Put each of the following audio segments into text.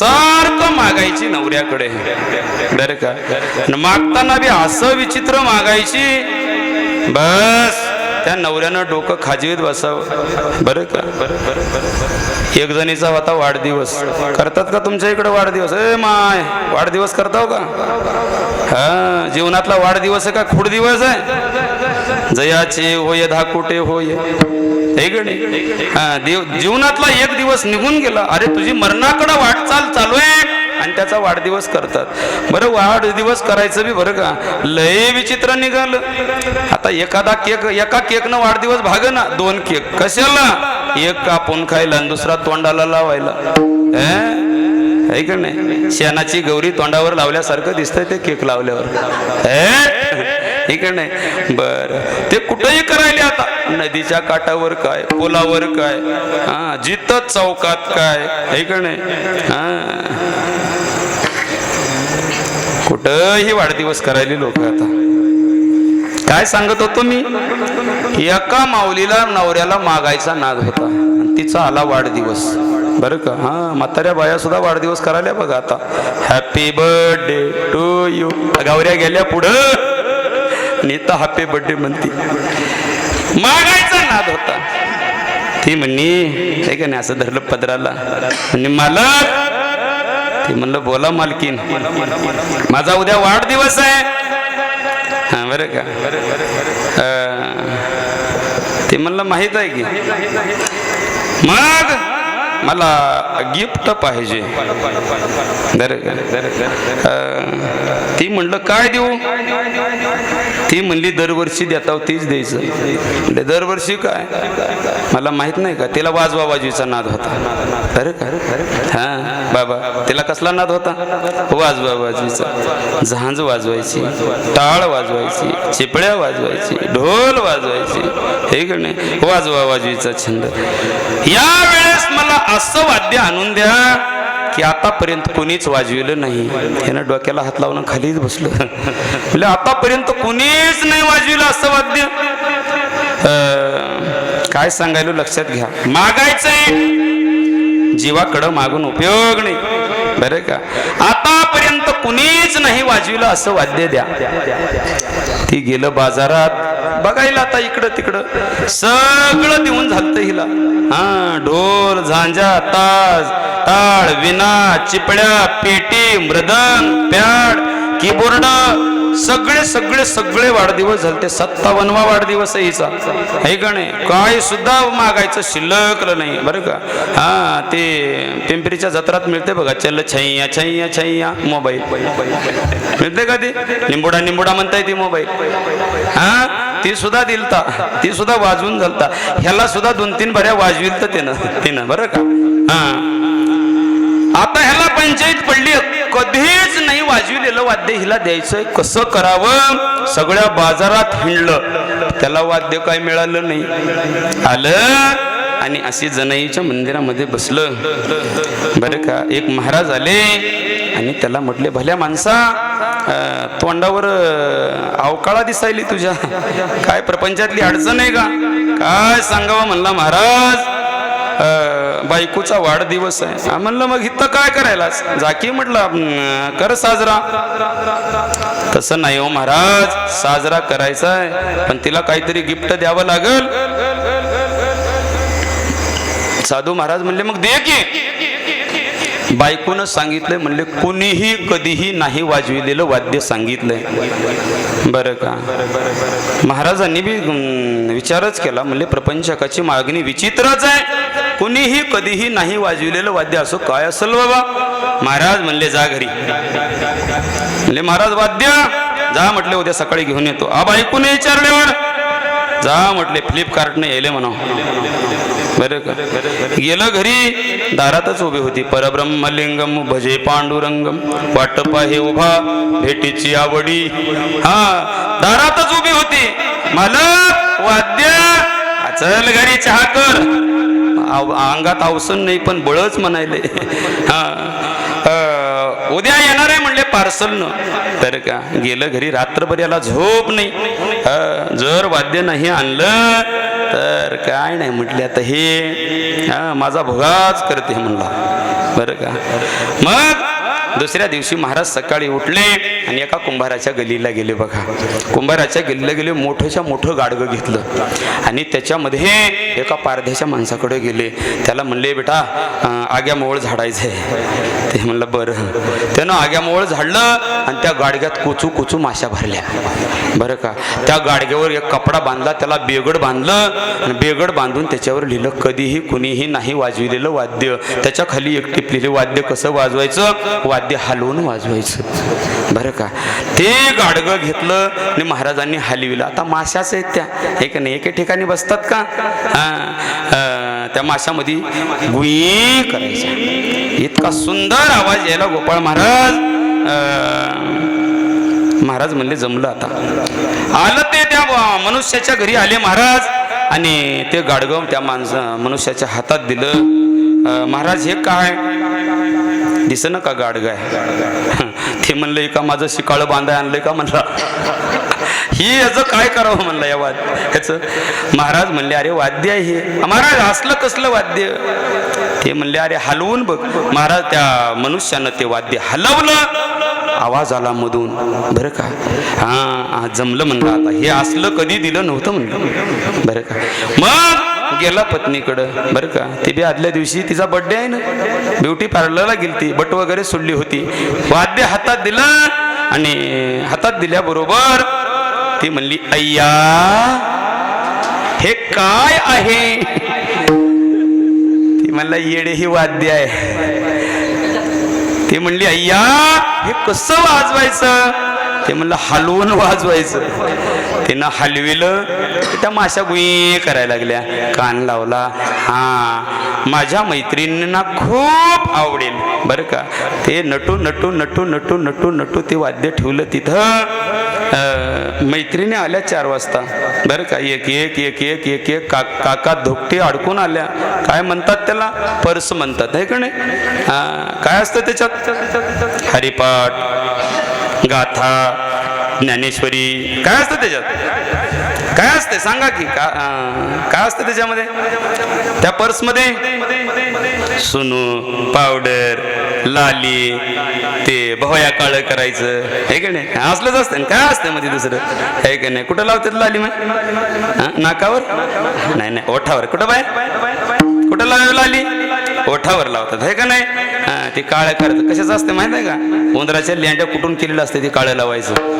सारखं मागायची नवऱ्याकडे. बरं का? मागताना बी असं विचित्र मागायची. बस त्या नवऱ्यानं डोकं खाजवीत बसावं. बरं का? एक जणीचा होता वाढदिवस. करतात का तुमच्या इकडे वाढदिवस? ए माय वाढदिवस करताव का? हा जीवनातला वाढदिवस आहे का? खूड दिवस आहे? जयाचे होय धाकुटे होय. देव जीवनातला एक दिवस निघून गेला. अरे तुझी मरणाकडे वाटचाल चालू आहे. आणि त्याचा वाढदिवस करतात. बरं वाढदिवस करायचं बी बरं का? लय विचित्र निघालं. आता एखादा केक एका केकनं वाढदिवस भाग ना दोन केक. कशाला? एक कापून खायला आणि दुसरा तोंडाला लावायला. है? का नाही? शेणाची गौरी तोंडावर लावल्यासारखं दिसतंय ते केक लावल्यावर. हे? का नाही? बर. ते कुठंही आता नदीच्या काठावर काय पुलावर काय? हा जिथं चौकात काय हे का नाही? हा. कुठंही वाढदिवस करायले लोक आता. काय सांगत होतो मी? एका माऊलीला नवऱ्याला मागायचा नाद होता. आणि तिचा आला वाढदिवस. बरं का? हा म्हाताऱ्या बाया सुद्धा वाढदिवस करायला बघा आता. हॅपी बर्थडे टू यू गावऱ्या गेल्या पुढं. नीता हॅपी बर्थडे म्हणती. मागायचा नाद होता. ती म्हणणी हे का नाही असं धरलं पदराला? म्हणजे मालक. ती म्हणलं बोला मालकीन. माझा उद्या वाढदिवस आहे. हा बरं का? ते म्हणलं माहीत आहे की. मग? मला गिफ्ट पाहिजे. ती म्हणलं काय देऊ? ती म्हणली दरवर्षी देता तीच द्यायचं. दरवर्षी काय? मला माहीत नाही का तिला वाजवा वाजवीचा नाद होता. अरे का हा बाबा तिला कसला नाद होता? वाजवा वाजवीचा झांज वाजवायची टाळ वाजवायची चिपळ्या वाजवायची ढोल वाजवायची. हे का नाही? वाजवा वाजवीचा छंद. या वेळेस मला असं वाद्य आणून द्या की आतापर्यंत कोणीच वाजविलं नाही. त्यानं डोक्याला हात लावून खालीच बसलो. म्हणजे आतापर्यंत कोणीच नाही वाजविलं असं वाद्य. काय सांगायला लक्षात घ्या. मागायचंय. जीवाकडं मागून उपयोग नाही. बरे का? आतापर्यंत कुणीच नाही वाजविलं असं वाद्य द्या. ती गेलं बाजारात. बघायला आता इकडं तिकडं. सगळं देऊन झालत हिला. हा ढोल झांजा ताज ताळ विना चिपड्या पेटी मृदंग पॅड कीबोर्ड सगळे सगळे सगळे वाढदिवस झाले सत्तावनवा वाढदिवस आहे हिचा. हे का नाही? काय सुद्धा मागायचं शिल्लकलं नाही. बरं का? हा ते पिंपरीच्या जत्रात मिळते बघा. चल छैया छैया छैया मोबाईल. मिळते का ते? निंबुडा निंबुडा म्हणताय ती मोबाईल. हा? ती सुद्धा दिलता. ती सुद्धा वाजवून झालता. ह्याला सुद्धा दोन तीन बऱ्या वाजविल तर तिनं. तिनं बरं का? हा. आता ह्याला पंचायत पडली. कधीच नाही वाजविलेलं वाद्य हिला द्यायचंय. कसं करावं? सगळ्या बाजारात हिंडलं. त्याला वाद्य काय मिळालं नाही. आलं आणि असे जनाईच्या मंदिरामध्ये बसलं. बरं का? एक महाराज आले आणि त्याला म्हटले भल्या माणसा तोंडावर अवकाळा दिसायली तुझ्या. काय प्रपंचातली अडचण आहे का? काय सांगावं म्हणला महाराज? बायकोचा वाढदिवस आहे. म्हणलं मग इथं काय करायला जाकी म्हटलं कर साजरा. तसं नाही हो महाराज साजरा करायचा आहे. पण तिला काहीतरी गिफ्ट द्यावं लागल. साधू महाराज म्हणले मग दे की. बायकोनं सांगितलंय म्हणले कुणीही कधीही नाही वाजविलेलं वाद्य सांगितलंय. बरं का? महाराजांनी बी विचारच केला म्हणले प्रपंचकाची मागणी विचित्रच आहे. कुणीही कधीही नाही वाजविलेलं वाद्य असो काय असेल बाबा? महाराज म्हणले जा घरी. म्हणले महाराज वाद्य जा म्हटले उद्या सकाळी घेऊन येतो. आ बायकोने विचारल्यावर? जा म्हटले फ्लिपकार्टने यायले म्हणा बरं का? गेलं घरी दारातच उभी होती. परब्रह्मलिंगम भजे पांडुरंगम वाटपा हे उभा भेटीची आवडी. हा दारातच उभी होती. मालक वाद्य चल घरी चहा कर. आव- अंगात अवसन नाही पण बळच म्हणायले. हा. पार्सलनं तर का गेलं घरी रात्रभर याला झोप नाही. जर वाद्य नाही आणलं तर काय नाही म्हटले आता हे माझा भोगाच करते म्हणला. बरं का? मग दुसऱ्या दिवशी महाराज सकाळी उठले आणि एका कुंभाराच्या गलीला गेले बघा. कुंभाराच्या गलीला गेले मोठंच्या मोठं गाडगं घेतलं. आणि त्याच्यामध्ये एका पारध्याच्या माणसाकडे गेले. त्याला म्हणले बेटा अं, आग्या झाडायचं आहे ते म्हणलं बरं. त्यानं आग्यामोळ झाडलं आणि त्या गाडग्यात कोचू कोचू माशा भरल्या. बरं का? त्या गाडग्यावर एक कपडा बांधला त्याला बेगड बांधलं आणि बेगड बांधून त्याच्यावर लिहिलं कधीही कुणीही नाही वाजविलेलं वाद्य. त्याच्याखाली एक टिपलेलं वाद्य कसं वाजवायचं? वाद्य हलवून वाजवायचं. बरं का? ते गाडगं घेतलं आणि महाराजांनी हलविलं. आता माशाच आहेत त्या. एक नाही एके ठिकाणी बसतात का? त्या माशामध्ये गुई करायच्या इतका सुंदर आवाज यायला गोपाळ महाराज महाराज म्हणले जमलं आता. आलं ते त्या मनुष्याच्या घरी आले महाराज आणि ते गाडगं त्या माणसं मनुष्याच्या हातात दिलं. महाराज हे काय? दिसणं का गाडगाय ते म्हणलं का माझं शिकाळं बांधाय आणलंय का म्हणलं? ही याचं काय करावं म्हणलं या वाद ह्याचं महाराज म्हणले अरे वाद्य आहे हे. महाराज असलं कसलं वाद्य? ते म्हणले अरे हलवून बघ. महाराज त्या मनुष्यानं ते वाद्य हलवलं. आवाज आला मधून. बरं का? हां हा, जमलं म्हणलं आता. हे असलं कधी दिलं नव्हतं म्हणलं. बरं का? मग गेला पत्नीकडं. बरं का? ते बी आदल्या दिवशी तिचा बर्थडे आहे ना? ब्युटी पार्लरला गेलती. बट वगैरे सोडली होती. वाद्य हातात दिलं आणि हातात दिल्याबरोबर ती म्हणली अय्या हे काय आहे? ती म्हणला येडे ही वाद्य आहे. ती म्हणली अय्या हे कसं वाजवायचं? ते म्हणलं हलवून वाजवायचं. त्यानं हलविलं त्या माशा गुई करायला लागल्या. कान लावला हा माझ्या मैत्रिणींना खूप आवडेल. बरं का? ते नटू नटू नटू नटू नटू नटू ते वाद्य ठेवलं तिथं. मैत्रिणी आल्या चार वाजता. बरं का? एक एक एक एक एक एक का काका धोकटे अडकून आल्या. काय म्हणतात त्याला? पर्स म्हणतात आहे का नाही? काय असतं त्याच्यात? हरिपाठ. गाथा ज्ञानेश्वरी. काय असतं त्याच्यात? काय असते सांगा की का काय असतं त्याच्यामध्ये? त्या पर्समध्ये? सुनू पावडर लाली ते भवया काळं करायचं. हे का नाही? असलंच असतं ना. काय असतं मध्ये दुसरं? हे का नाही? कुठं लावतात लाली मग? नाकावर? नाही नाही ओठावर. कुठं बाय कुठं लावावी लाली? ओठावर लावतात. हे का नाही? ते काळं करायचं कशाचं असते माहीत आहे का? उंदराच्या लेंड्या कुठून केलेलं असते ते काळं लावायचं.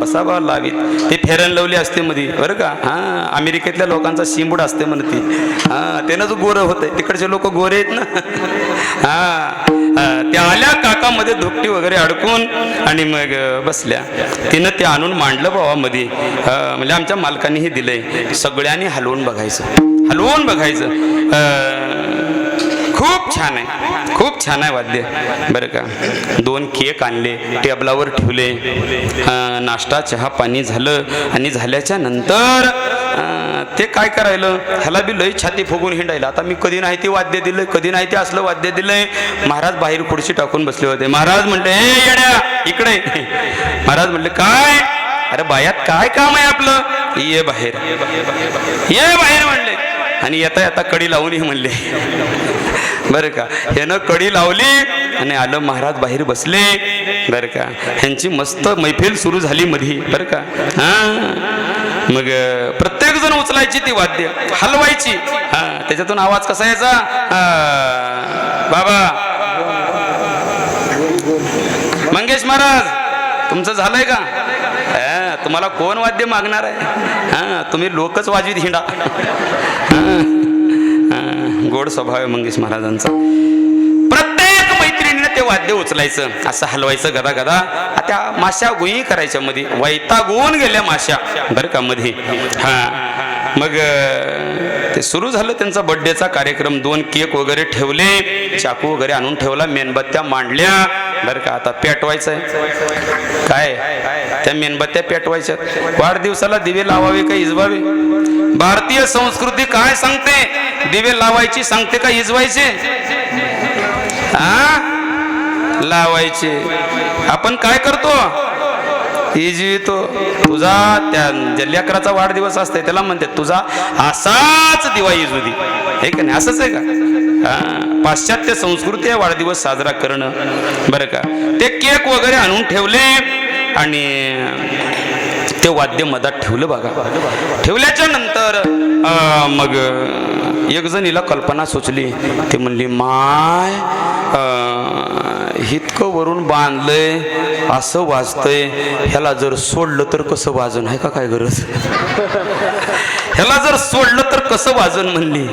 बसा बा लावीत. ते फेरन लावली असते मध्ये बरं का? हा अमेरिकेतल्या लोकांचा शिंबूड असते म्हणते ती. हा त्यानंच गोरं होतंय. तिकडचे लोक गोरे आहेत ना. हा त्या आल्या काकामध्ये धुकटी वगैरे अडकून आणि मग बसल्या. तिनं ते आणून मांडलं बाबा मध्ये. म्हणजे आमच्या मालकांनीही दिलंय. सगळ्यांनी हलवून बघायचं. हलवून बघायचं. खूप छान आहे. खूप छान आहे वाद्य. बरं का? दोन केक आणले टेबलावर ठेवले नाश्ता चहा पाणी झालं आणि झाल्याच्यानंतर ते काय करायलं? ह्याला बी लई छाती फुगून हिंडायला. आता मी कधी नाही ते वाद्य दिलं कधी नाही ते असलं वाद्य दिलंय. महाराज बाहेर खुर्ची टाकून बसले होते. महाराज म्हणले ए येड्या इकडे. महाराज म्हणले काय? अरे बायात काय काम आहे आपलं? ये बाहेर. ये बाहेर म्हणले. आणि येता येता कडी लावून हे म्हणले. बरं का? यानं कडी लावली आणि आलं महाराज बाहेर बसले. बरं का? ह्यांची मस्त मैफिल सुरू झाली मधी. बरं का? हा? मग प्रत्येक जण उचलायची ती वाद्य. हलवायची. हा त्याच्यातून आवाज कसा यायचा? बाबा. मंगेश महाराज तुमचं झालंय का? हा, तुम्हाला कोण वाद्य मागणार आहे? हा तुम्ही लोकच वाजवीत हिंडा. गोड स्वभाव आहे मंगेश महाराजांचा. प्रत्येक मैत्रिणीनं ते वाद्य उचलायचं असं हलवायचं गदा गदा त्या माश्या गुई करायच्या मध्ये वैतागून गेल्या माश्या बरं का मध्ये हा मग ते सुरू झालं त्यांचा बर्थडेचा कार्यक्रम. दोन केक वगैरे ठेवले चाकू वगैरे आणून ठेवला मेणबत्त्या मांडल्या. बरं का आता पेटवायचं आहे काय? त्या मेणबत्त्या पेटवायच्या वाढदिवसाला दिवे लावावे का इजवावे? भारतीय संस्कृती काय सांगते? दिवे लावायची सांगते का इजवायचे? हा लावायचे. आपण काय करतो? इजवितो. तुझा त्या ज्या लेकराचा वाढदिवस असते त्याला म्हणते तुझा असाच दिवा इजू दे. हे का नाही? असंच आहे का? पाश्चात्य संस्कृती वाढदिवस साजरा करणं बरं का? ते केक वगैरे आणून ठेवले आणि ते वाद्य मधात ठेवलं बघा. ठेवल्याच्या नंतर मग अं, एक जणीला कल्पना सुचली. ती म्हणली माय इतकं वरून बांधलंय असं वाजतंय. ह्याला जर सोडलं तर कसं वाजन? आहे का काय गरज? ह्याला जर सोडलं तर कसं वाजन म्हणली?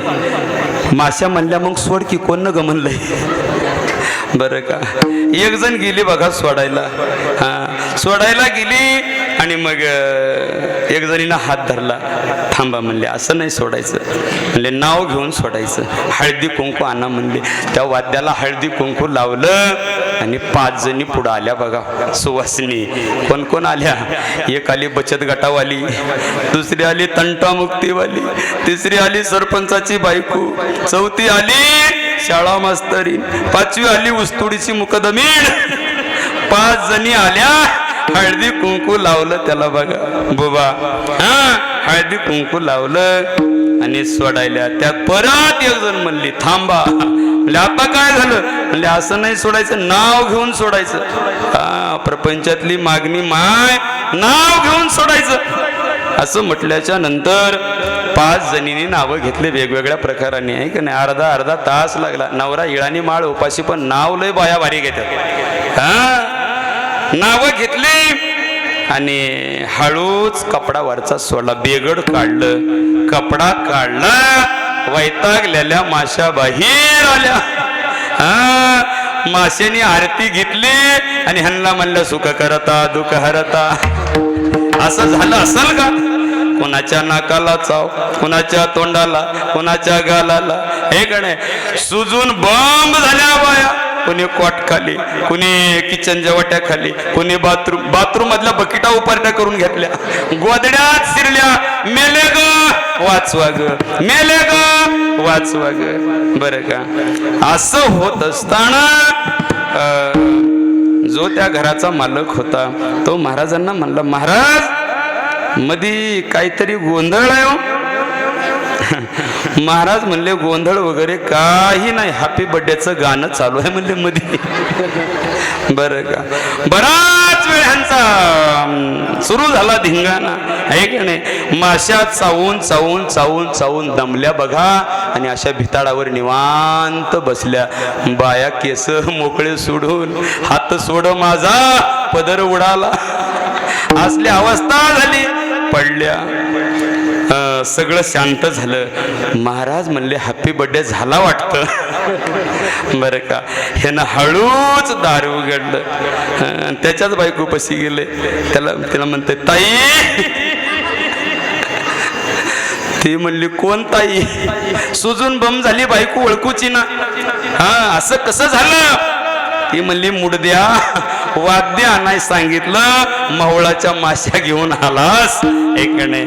माश्या म्हणल्या मग सोड की कोण न म्हणलंय? बरं का? एक जण गेली बघा सोडायला. हा सोडायला गेली आणि मग एक जणीनं हात धरला. थांबा म्हणले असं नाही सोडायचं. म्हणले नाव घेऊन सोडायचं. हळदी कुंकू आणा म्हणले. त्या वाद्याला हळदी कुंकू लावलं. आणि पाच जणी पुढं आल्या बघा सुवासिनी. कोण कोण आल्या? एक आली बचत गटावाली दुसरी आली तंटामुक्तीवाली तिसरी आली सरपंचाची बायको चौथी आली शाळा मास्तरी पाचवी आली उस्तुडीची मुकदमीण. पाच जणी आल्या हळदी कुंकू लावलं त्याला बघा. बुबा हा हळदी कुंकू लावलं आणि सोडायला. त्यात परत एक जण म्हणली थांबा. आता काय झालं? म्हणले असं नाही सोडायचं नाव घेऊन सोडायचं. हा प्रपंचातली मागणी माय नाव घेऊन सोडायचं. असं म्हटल्याच्या नंतर पाच जणींनी नावं घेतले वेगवेगळ्या प्रकाराने आहे की नाही? अर्धा अर्धा तास लागला. नवरा इळानी माळ उपाशी पण नाव लय बाया भारी घेतात. हा? नावं घेतली आणि हळूच कपडा वरचा सोडला. बेगड काढलं. कपडा काढला. वैतागलेल्या माशा बाहेर आल्या. हा आरती घेतली आणि ह्यांना म्हणलं सुख करता दुःख हरता. असं झालं असेल का? कोणाच्या नाकाला चाव कोणाच्या तोंडाला कोणाच्या गालाला? हे गणे सुजून बॉम्ब झाल्या बाया. कोणी कॉट खाली कुणी किचनच्या वट्या खाली कुणी बाथरूम बाथरूम मधल्या बकिटा उपारट्या करून घेतल्या. गोदड्यात शिरल्या मेले ग वाचवा ग मेले ग. वाचवा ग बरं का? असं होत असताना जो त्या घराचा मालक होता तो महाराजांना म्हणला महाराज मधी काहीतरी गोंधळ आहे हो. महाराज म्हणले गोंधळ वगैरे काही नाही. हॅपी बर्थडेचं गाणं चालू आहे म्हणले मध्ये. बरं का? बराच वेळ ह्यांचा सुरू झाला धिंगाणा. आहे की नाही? माश्या चावून चावून चावून चावून दमल्या बघा. आणि अशा भिताडावर निवांत बसल्या. बाया केस मोकळे सोडून हात सोड माझा. पदर उडाला. असली अवस्था झाली. पडल्या. सगळं शांत झालं. महाराज म्हणले हॅपी बर्थडे झाला वाटतं. बरं का? ह्यानं हळूच दार उघडलं. त्याच्याच बायको पशी गेले. त्याला त्याला म्हणते ताई. ती म्हणली कोण ताई? सुजून बम झाली बायको ओळखूची ना. हा असं कसं झालं? ती म्हणली मुडद्या वाद्य आणाय सांगितलं मावळाच्या माश्या घेऊन आलास. एकडे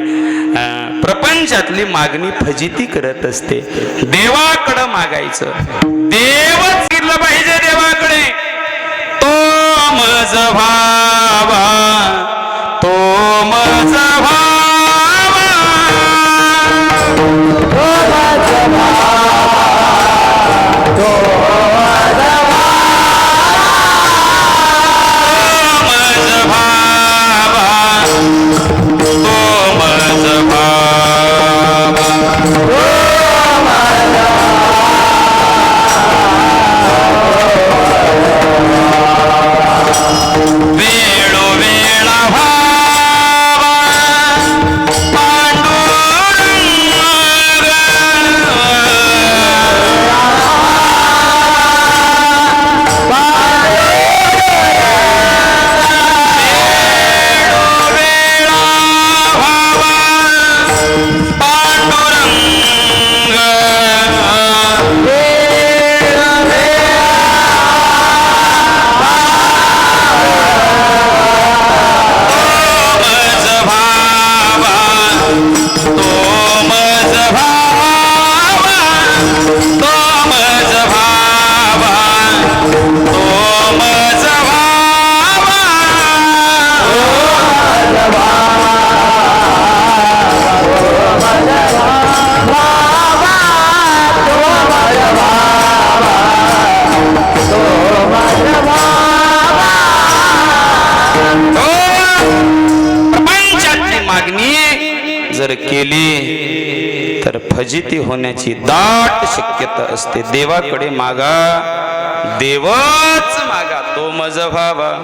प्रपंचातली मागणी फजिती करत असते. देवाकडं मागायचं. देवच गिरलं पाहिजे देवाकडे. तो मज भावा तो मज भावा. फजिती होण्याची दाट शक्यता असते. देवाकडे मागा. देवच मागा. तो मज व्हावा.